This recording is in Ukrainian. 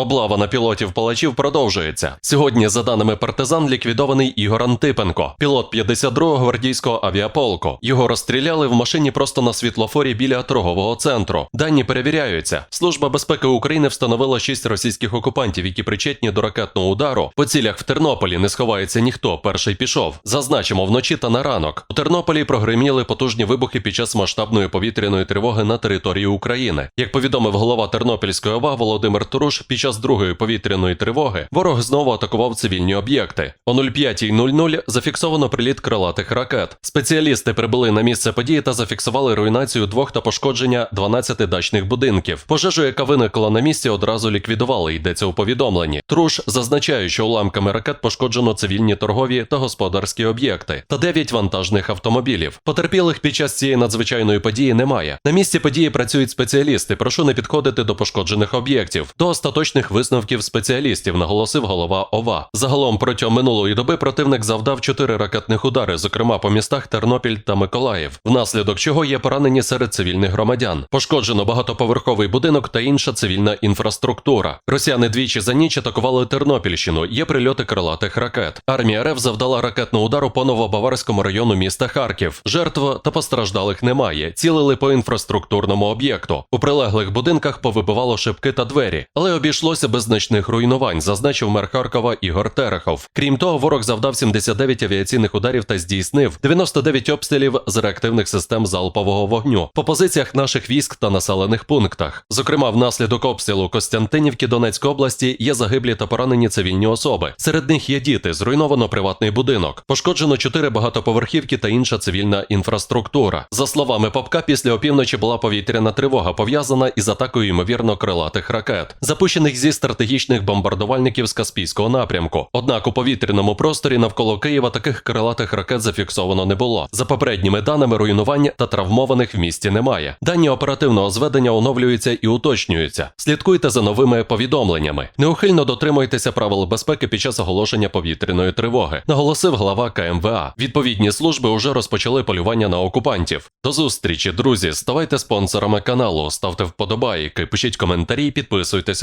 Облава на пілотів палачів продовжується. Сьогодні, за даними партизан, ліквідований Ігор Антипенко, пілот 52-го гвардійського авіаполку. Його розстріляли в машині просто на світлофорі біля торгового центру. Дані перевіряються. Служба безпеки України встановила шість російських окупантів, які причетні до ракетного удару. По цілях в Тернополі не сховається ніхто. Перший пішов. Зазначимо, вночі та на ранок. У Тернополі прогреміли потужні вибухи під час масштабної повітряної тривоги на території України. Як повідомив голова Тернопільської ОВА Володимир Туруш, під час другої повітряної тривоги ворог знову атакував цивільні об'єкти. О 05.00 зафіксовано приліт крилатих ракет. Спеціалісти прибули на місце події та зафіксували руйнацію двох та пошкодження 12 дачних будинків. Пожежу, яка виникла на місці, одразу ліквідували. Йдеться у повідомленні. Труш зазначає, що уламками ракет пошкоджено цивільні торгові та господарські об'єкти та 9 вантажних автомобілів. Потерпілих під час цієї надзвичайної події немає. На місці події працюють спеціалісти. Прошу не підходити до пошкоджених об'єктів. До остаточних висновків спеціалістів наголосив голова ОВА. Загалом протягом минулої доби противник завдав чотири ракетних удари, зокрема по містах Тернопіль та Миколаїв, внаслідок чого є поранені серед цивільних громадян. Пошкоджено багатоповерховий будинок та інша цивільна інфраструктура. Росіяни двічі за ніч атакували Тернопільщину. Є прильоти крилатих ракет. Армія РФ завдала ракетного удару по Новобаварському району міста Харків. Жертв та постраждалих немає. Цілили по інфраструктурному об'єкту. У прилеглих будинках повибивало шибки та двері, але обійшлося без значних руйнувань, зазначив мер Харкова Ігор Терехов. Крім того, ворог завдав 79 авіаційних ударів та здійснив 99 обстрілів з реактивних систем залпового вогню по позиціях наших військ та населених пунктах. Зокрема, внаслідок обстрілу Костянтинівки Донецької області є загиблі та поранені цивільні особи. Серед них є діти, зруйновано приватний будинок, пошкоджено чотири багатоповерхівки та інша цивільна інфраструктура. За словами Попка, після опівночі була повітряна тривога, пов'язана із атакою ймовірно крилатих ракет, запущених зі стратегічних бомбардувальників з Каспійського напрямку. Однак у повітряному просторі навколо Києва таких крилатих ракет зафіксовано не було. За попередніми даними руйнувань та травмованих в місті немає. Дані оперативного зведення оновлюються і уточнюються. Слідкуйте за новими повідомленнями. Неухильно дотримуйтеся правил безпеки під час оголошення повітряної тривоги, наголосив глава КМВА. Відповідні служби уже розпочали полювання на окупантів. До зустрічі, друзі. Ставайте спонсорами каналу, ставте вподобайки, пишіть коментарі, підписуйтесь